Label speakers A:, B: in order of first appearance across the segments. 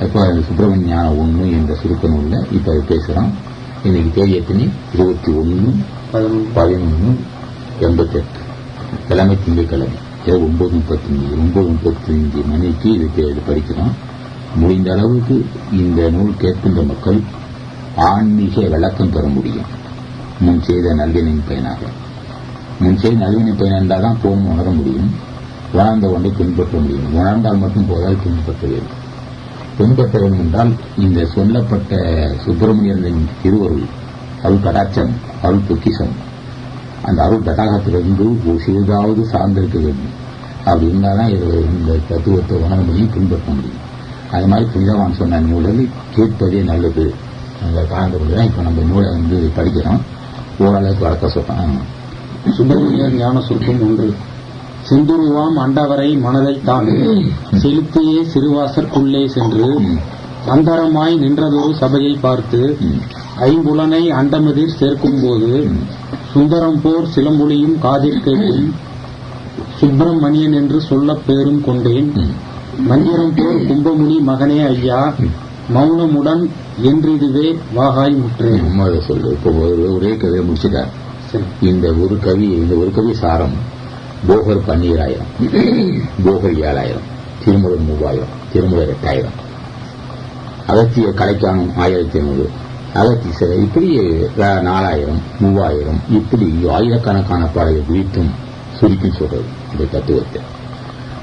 A: இப்போ சுப்பிரமணிய ஞானம் ஒன்று என்ற சுருக்க நூலில் இப்போ அது பேசுகிறோம் இன்னைக்கு தேதி எத்தனை? இருபத்தி ஒன்று பதினொன்று. எண்பத்தெட்டு. கிழமை திங்கட்கிழமை. இரவு ஒன்பது முப்பத்தஞ்சு ஒன்பது முப்பத்தஞ்சு மணிக்கு இதுக்கு இது படிக்கிறோம் முடிந்த அளவுக்கு இந்த நூல் கேட்கின்ற மக்கள் ஆன்மீக விளக்கம் பெற முடியும். முன் செய்த நல்வினின் பயனாக. முன் செய்த நல்வினின் பயன் என்றால் தான் போகும் உணர முடியும். உணர்ந்த ஒன்றை பின்பற்ற முடியும். உணர்ந்தால் மட்டும் போதால் பின்பற்ற வேண்டும். பின்பற்ற என்றால் இந்த சொல்லப்பட்ட சுப்பிரமணியனின் திருவருள் அருள் கடாட்சம் அருள் பொக்கிஷம். அந்த அருள் தடாகத்திலிருந்து ஒரு சிறிதாவது சார்ந்திருக்க வேண்டும். அப்படி இருந்தால் தான் இது இந்த தத்துவத்தை உணர முடியும் பின்பற்ற முடியும். அது மாதிரி புனிதவான் சொன்ன நூலில் கேட்பதே நல்லது. அந்த காரணத்துக்கு தான் இப்போ நம்ம நூலை வந்து படிக்கிறோம். ஓரளவுக்கு வளர்க்க சொல்றோம்
B: சுப்பிரமணியர் ஞான சுருக்கம் ஒன்று செந்துருவாம் அண்டவரை மனதை தான் செலுத்தியே சிறுவாசற்குள்ளே சென்று
A: ம்.
B: அந்தரமாய் நின்றதொரு சபையை பார்த்து. ஐம்புலனை அண்டமதிர் சேர்க்கும் போது சுந்தரம் போர் சிலம்புலியும் காதில் கேட்கும் சுப்பிரமணியன் என்று சொல்லப் பேரும் கொண்டேன். மந்திரம் போர் கும்பமுனி மகனே ஐயா மௌனமுடன் என்றிதுவே வாகாய் முற்றேன்
A: உண்மையை சொல்லு இப்போ ஒரு- கதையை முடிச்சுட்டார். இந்த ஒரு கவி இந்த ஒரு கவி சாரம் போகர் பன்னீராயிரம். போகர் ஏழாயிரம். திருமுறை மூவாயிரம். திருமுறை எட்டாயிரம். அகத்திய கலைக்கானம் ஆயிரத்தி ஐநூறு. அகத்தி சிலை இப்படி நாலாயிரம் மூவாயிரம் இப்படி ஆயிரக்கணக்கான பாடல்கள் குறித்தும் சுருக்கி சொல்றது இந்த தத்துவத்தை.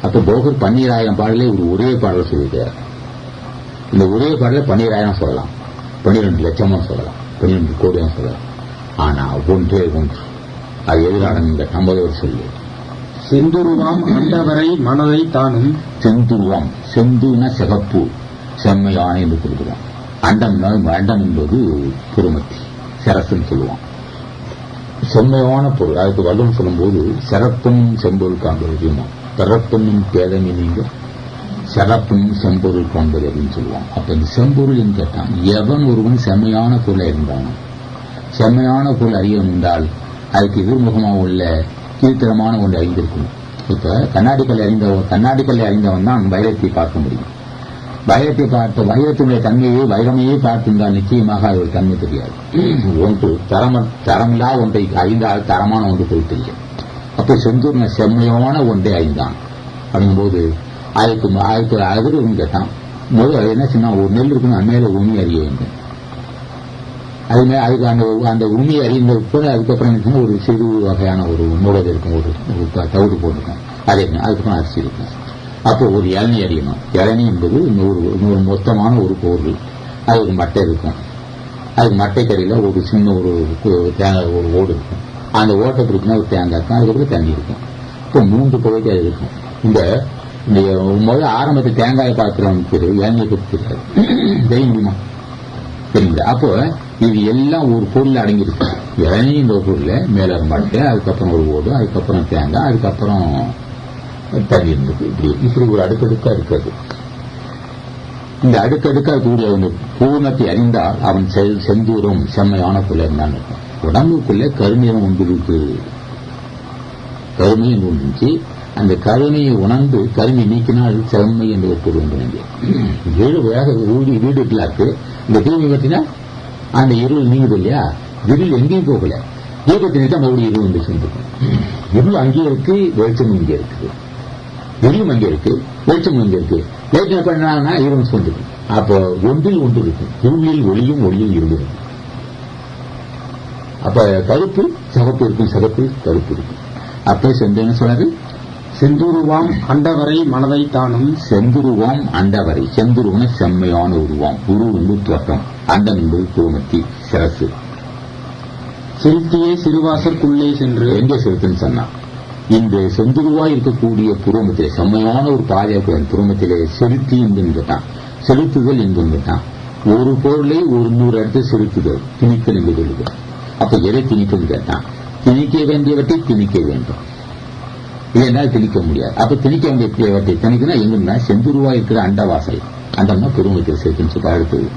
A: அப்ப போகர் பன்னீராயிரம் பாடலே ஒரு ஒரே பாடல் சொல்லியிருக்கிறார் இந்த ஒரே பாடல பன்னீராயிரம் சொல்லலாம். பன்னிரெண்டு லட்சமும் சொல்லலாம். பன்னிரெண்டு கோடியும் சொல்லலாம். ஆனா ஒன்றே ஒன்று. அது எதிரான இந்த ஐம்பது சொல்லு
B: செந்துருவாம் அண்டவரை மனதை தானும்.
A: செந்துருவாம். செந்துன சிகப்பு. செம்மையான என்று கொடுக்குறான் அண்டம்னா அண்டம் என்பது புறமத்தி சரசுன்னு சொல்லுவான். செம்மையான பொருள். அதுக்கு வல்லம் சொல்லும்போது சிறப்பும் செம்பொருள் காண்பது தெரியுமா பிறப்பும் பேதமை நீங்க சிறப்பும் செம்பொருள் காண்பது அப்படின்னு சொல்லுவான். அப்ப இந்த செம்பொருள் கேட்டான். எவன் ஒருவன் செம்மையான பொருளை இருந்தானோ செம்மையான பொருள் அறிய என்றால் அதுக்கு எதிர்முகமாக உள்ள கீழ்த்தரமான ஒன்று அறிந்திருக்கும். இப்ப கண்ணாடிக்கல் அறிந்த கண்ணாடிக்கல் அறிந்தவன் தான் வைரத்தை பார்க்க முடியும். வைரத்தை பார்த்த வைரத்தினுடைய தன்மையை வைரமையே பார்த்திருந்தால் நிச்சயமாக அது ஒரு தன்மை தெரியாது. ஒன்று தரம தரமில்லா ஒன்றை அறிந்தால் தரமான ஒன்று போய் தெரியும் அப்ப செந்தூர்ன செம்மையான ஒன்றை அறிந்தான். அப்படிங்கும்போது அதுக்கு அதுக்கு அதிர்வு கேட்டான் முதல் என்ன சொன்னா ஒரு நெல் இருக்குன்னு அண்மையில உண்மை அறிய வேண்டும். அதுமே அதுக்கு அந்த அந்த உண்மையை அறிந்த பிறகு அதுக்கப்புறம் என்ன ஒரு சிறு வகையான ஒரு நூலகம் இருக்கும் ஒரு தவிடு போட்டிருக்கும். அது என்ன அதுக்கப்புறம் அரிசி இருக்கும். அப்போ ஒரு இளநீ அறியணும் இளநி என்பது நூறு நூறு மொத்தமான ஒரு பொருள். அது ஒரு மட்டை இருக்கும். அது மட்டை கடையில் ஒரு சின்ன ஒரு தேங்காய் ஒரு ஓடு இருக்கும். அந்த ஓட்டை பிடிக்கினா ஒரு தேங்காய் இருக்கும். அதுக்கப்புறம் தண்ணி இருக்கும். இப்போ மூன்று பகுதி அது இருக்கும். இந்த முதல் முதல்ல ஆரம்பத்தில் தேங்காயை தெரியும் இளநியை பற்றி தெரியாது. தெரிய முடியுமா சரிங்களா அப்போ இது எல்லாம் ஒரு பொருள் அடங்கியிருக்கு. இளநீ இந்த பொருள் மேல மட்டை அதுக்கப்புறம் ஒரு ஓடு அதுக்கப்புறம் தேங்காய் அதுக்கப்புறம் தண்ணி இருந்தது. இப்படி இப்படி ஒரு அடுக்கடுக்கா இருக்காது இந்த அடுக்கடுக்காக கூடிய அந்த பூர்ணத்தை அறிந்தால் அவன் செல் செந்தூரம் செம்மையான பிள்ளை இருந்தான் உடம்புக்குள்ள கருநிறம் ஒன்று இருக்கு கருமையம் ஒன்று அந்த கருணையை உணர்ந்து கருணை நீக்கினால் செம்மை என்று ஒரு பொருள் உண்டு வீடு வேக வீடு வீடு இருக்கு இந்த தூய்மை பற்றினா அந்த இருள் நீங்குது இல்லையா? இருள் எங்கேயும் போகல. தீபத்தை மறுபடியும் இருள் வந்து சேர்ந்துக்கும் இருள் அங்கே இருக்கு வெளிச்சம் இங்கே இருக்குது இருளும் அங்கே இருக்கு வெளிச்சம் இங்கே இருக்கு. வெளிச்சம் பண்ணாங்கன்னா இருள் சொல்லிருக்கும் அப்போ ஒன்றில் ஒன்று இருக்கும். இருளில் ஒளியும் ஒளியில் இருள் இருக்கும். அப்ப கருப்பு சிவப்பு இருக்கும் சிவப்பு கருப்பு இருக்கும். அப்ப சென்று என்ன
B: செந்துருவாம் அண்டவரை மனதை தானும்.
A: செந்துருவம் அண்டவரை. செந்துருவன செம்மையான உருவம். உரு வந்து தோட்டம் அண்டம் என்பது தூமத்தி சிரசு.
B: செலுத்தியே சிறுவாசற்குள்ளே சென்று.
A: எங்க செலுத்துன்னு சொன்னா? இந்த செந்துருவாய் இருக்கக்கூடிய புருவமத்திலே செம்மையான ஒரு பாதை புருவமத்திலே செலுத்தி கேட்டான் செலுத்துதல் என்று கேட்டான் ஒரு பொருளை ஒரு நூறு இடத்து செலுத்துதல். திணித்தல் என்று சொல்லுது அப்ப எதை திணிக்கன்னு கேட்டான் திணிக்க வேண்டியவற்றை திணிக்க வேண்டும். இல்லைன்னா திணிக்க முடியாது. அப்ப திணிக்க வேண்டியவற்றை திணிக்கணும் எங்கன்னா செந்துருவாய் இருக்கிற அண்டவாசல். அண்டம்னா புருவமத்தில் செலுத்துன்னு சொல்லி அடுத்தது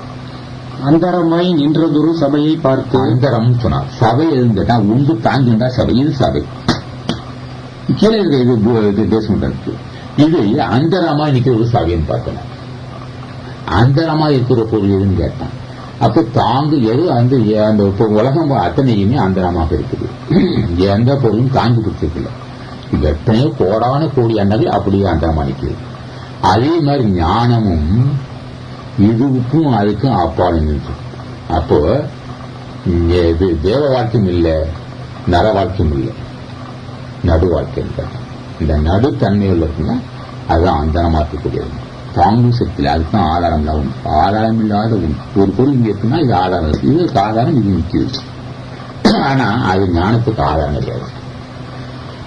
B: அந்தரமாய் நின்றதொரு சபையை பார்த்து
A: அந்தரம் சொன்னார். சபை கேட்டா உண்டு தாங்கின்றா சபை. இது சபை. கீழே இருக்க இது இது பேஸ்மெண்ட் இருக்கு. இது அந்தரமா நிக்கிற ஒரு சபைன்னு பார்த்தேன். அந்தரமா இருக்கிற பொருள் எதுன்னு கேட்டான். அப்ப தாங்கு எது அந்த அந்த உலகம் அத்தனையுமே அந்தரமாக இருக்குது. எந்த பொருளும் தாங்கி பிடிச்சிருக்கல எத்தனையோ கோடான கோடி அண்டங்கள் அப்படியே அந்த மணிக்கு அதே மாதிரி ஞானமும் இதுக்கும் அதுக்கும் அப்பால் நின்று அப்போ இது தேவ வாழ்க்கையும் இல்லை நர வாழ்க்கையும் இல்லை. நடு வாழ்க்கை இந்த இந்த தன்மையில் உள்ளதுன்னா அதுதான் அந்தனமா இருக்கக்கூடியது தாங்கும் சக்தியில் அதுதான் ஆதாரம் இல்லாமல் ஆதாரம் இல்லாத ஒரு பொருள் இங்கே இருக்குன்னா இது ஆதாரம் இதுக்கு ஆதாரம் இது நிற்குது ஆனா அது ஞானத்துக்கு ஆதாரம் கிடையாது.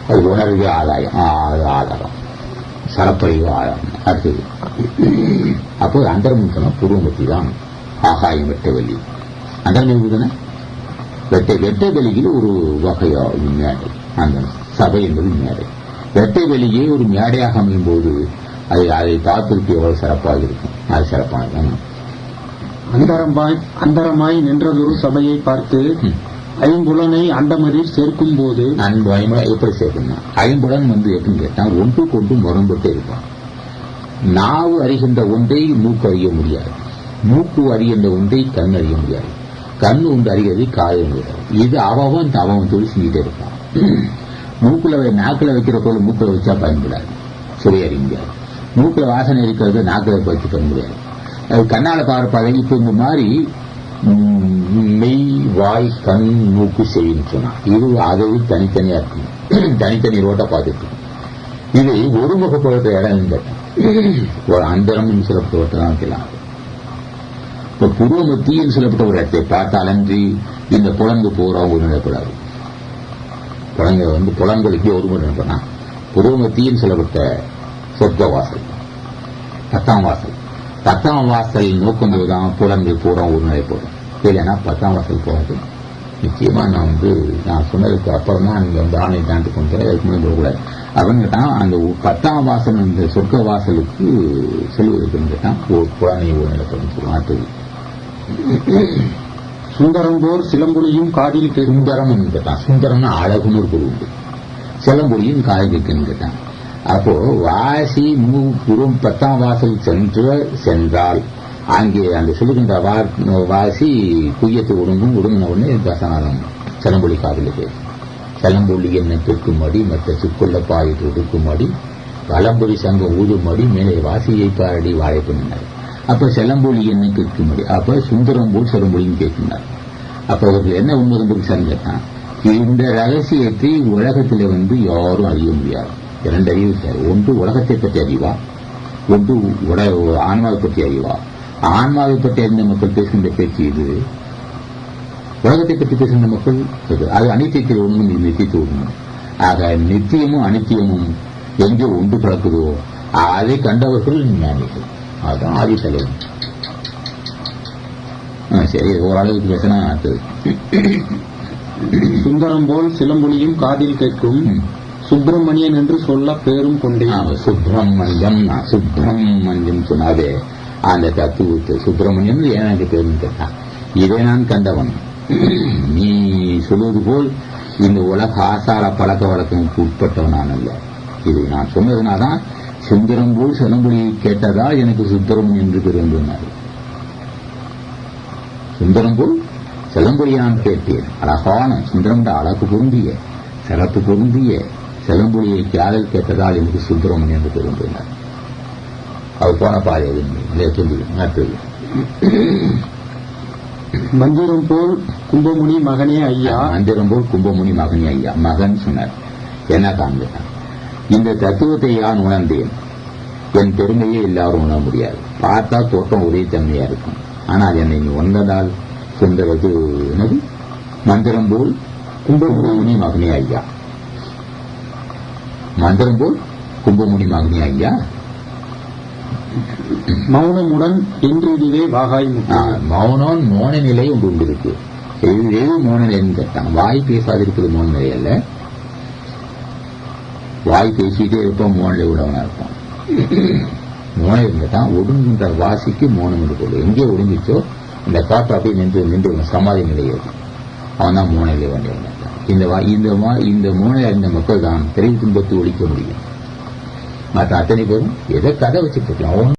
A: அது உணர்வு ஆதாயம் அது ஆதாரம் சரப்பறிவு ஆதாரம் அடுத்தது அப்போ அந்தரம் சொன்னா பூர்வமத்தி தான் ஆகாயம் வெட்ட வெளி அந்தரம் தானே வெட்டை வெட்ட வெளியில் ஒரு வகையா ஒரு மேடை அந்த சபை என்பது மேடை வெட்டை வெளியே ஒரு மேடையாக அமையும் போது அதை அதை பார்த்திருக்கு எவ்வளவு சிறப்பாக இருக்கும் அது சிறப்பானது
B: அந்தரமாய் அந்தரமாய் நின்றதொரு சபையை பார்த்து. ஐம்புலனை அண்டமரில் சேர்க்கும் போது
A: அன்பு ஐம்புல எப்படி சேர்க்கணும் ஐம்புலன் வந்து எப்படின்னு கேட்டால் ஒன்றுக்கு ஒன்று முரண்பட்டு இருக்கும் நாவு அறிகின்ற ஒன்றை மூக்கு அறிய முடியாது. மூக்கு அறிகின்ற ஒன்றை கண் அறிய முடியாது. கண் ஒன்று அறிகிறது காது முடியாது இது அவன் அவன் தொழில் செஞ்சுட்டே இருப்பான். மூக்குல வை- நாக்குல வைக்கிற பொருள் மூக்கில் வச்சா பயன்படாது. சுவை அறிய முடியாது. மூக்கில் வாசனை இருக்கிறது நாக்குல வச்சு பண்ண முடியாது. அது கண்ணால் பார்ப்பாங்க இப்போ இந்த மாதிரி வாய் கண் மூக்கு செய்யும் சொன்னா இது அதை தனித்தனியா இருக்கும். தனித்தனி ரோட்டை பார்த்துட்டு இருக்கும். இது ஒருமுகப்படுத்த இடம் கேட்டேன் ஒரு அந்தரமும் சிறப்பு தான் வைக்கலாம். இப்ப புருவமத்தியில் சொல்லப்பட்ட ஒரு இடத்தை பார்த்தால் அன்றி இந்த புலங்கு பூரா ஒருநிலைப்படாது புலங்க வந்து புலங்களுக்கு ஒரு பண்ணா புருவமத்தியில் சொல்லப்பட்ட சொர்க்க வாசல். பத்தாம் வாசல். பத்தாம் வாசல் நோக்கும்போதுதான் புலங்கு பூரா ஒருநிலைப்படும் இல்லைன்னா பத்தாம் வாசல் போகாது நிச்சயமா நான் வந்து நான் சொன்னதுக்கு அப்புறம் தான் நீங்க வந்து ஆணை தாண்டி கொண்டு அதுக்கு முன்னாடி போகக்கூடாது அவங்க கேட்டான் அந்த பத்தாம் வாசல் அந்த சொர்க்க வாசலுக்கு செல்வதற்கு கேட்டான் ஒரு புலனை ஒருநிலைப்படும் சொல்லுவான் அடுத்தது
B: சுந்தரம் போர் சிலம்புலியும் காதில்
A: சுந்தரம் கேட்டான் சுந்தரம்னா அழகுன்னு ஒரு பொருள் உண்டு. சிலம்பொழியும் காய்கறிக்குன்னு கேட்டான் அப்போ வாசி மூ புறம் பத்தாம் வாசல் சென்று சென்றால் அங்கே அந்த சொல்லுகின்ற வா- வாசி குய்யத்தை ஒடுங்கும் ஒடுங்கின உடனே தசநாதம் சிலம்பொழி காதில் கேட்கும் சிலம்பொழி என்ன கேட்கும்படி மற்ற சுக்குள்ள பாயிட்டு ஒடுக்கும்படி வலம்பொழி சங்கம் ஊதும்படி மேலே வாசியை பாரடி வாழைப்பினார் அப்ப செலம்பொழி என்ன கேட்கும்படி அப்ப சுந்தரம் போல் சிலம்பொழியும் கேட்கின்றார். அப்ப அவர்கள் என்ன உண்மை சரிஞ்சான் இந்த ரகசியத்தை உலகத்தில் வந்து யாரும் அறிய முடியாது. இரண்டு அறிவு ஒன்று உலகத்தை பற்றி அறிவா? ஒன்று உட ஆன்மாவை பற்றி அறிவா? ஆன்மாவை பற்றி அறிந்த மக்கள் பேசுகின்ற பேச்சு இது. உலகத்தை பற்றி பேசுகின்ற மக்கள் இது. அது அனித்தியத்தில் ஒன்றும் இது நித்தியத்தில் ஒன்றும் ஆக நித்தியமும் அனித்தியமும் எங்கே ஒன்று கலக்குதோ அதை கண்டவர்கள் ஞானிகள். அதுதான் ஆதி தலைவன். சரி ஓரளவுக்கு பேசினா
B: சுந்தரம் போல் சிலம்புலியும் காதில் கேட்கும். சுப்பிரமணியன் என்று சொல்ல பேரும் கொண்டேன்
A: சுப்பிரமணியம் சுப்பிரமணியம் சொன்னாவே அந்த தத்துவத்தை சுப்பிரமணியம் எனக்கு பேருன்னு இதை நான் கண்டவன் நீ சொல்வது போல் இந்த உலக ஆசார பழக்க வழக்கங்களுக்கு உட்பட்டவன் நான் அல்ல இது நான் சொன்னதுனாதான் சுந்தரம் போல் சிலம்பொழி கேட்டதால் எனக்கு சுந்தரம் என்று பேர் சுந்தரம் போல் சிலம்பொழியை நான் கேட்டேன் அழகான சுந்தரம் அழகு பொருந்திய சிறப்பு பொருந்திய சிலம்பொழியை காதல் கேட்டதால் எனக்கு சுந்தரம் என்று பேர் அவர் போன பாதை அது. அடுத்தது
B: மந்திரம் போல் கும்பமுனி மகனே ஐயா.
A: மந்திரம் போல் கும்பமுனி மகனி ஐயா. மகன் சொன்னார். என்ன காண்கிறான் இந்த தத்துவத்தை யான் உணர்ந்தேன். என் பெருமையே எல்லாரும் உணர முடியாது. பார்த்தா தோட்டம் ஒரே தன்மையா இருக்கும். ஆனால் என்னை உணர்ந்ததால் சென்றது என்னது? மந்திரம் போல் கும்பமுனி மகனி ஐயா. மந்திரம் போல் கும்பமுனி மகனி ஐயா?
B: மௌனமுடன் என்று இதுவே வாகாய்
A: மௌனம் மோன நிலை ஒன்று உண்டு இருக்கு எது எது நிலைன்னு கேட்டான் வாய் பேசாதிருப்பது மோன நிலை அல்ல. வாய் பேசிட்டே இருப்போம் மோனிலை உள்ளவனா இருப்பான் மோனை இருந்துட்டான் ஒடுங்குகின்ற வாசிக்கு மோனம் இருக்கும் எங்கே ஒடுங்கிச்சோ இந்த காற்று அப்படியே நின்று நின்று ஒரு சமாதி நிலை இருக்கும் அவன் தான் மோனிலை நிலை வேண்டியவன் இந்த வா- இந்த மா- இந்த மௌன அறிந்த மக்கள் தான் திரை துன்பத்தை ஒழிக்க முடியும். மற்ற அத்தனை பேரும் எதை கதை வச்சுட்டு இருக்கலாம்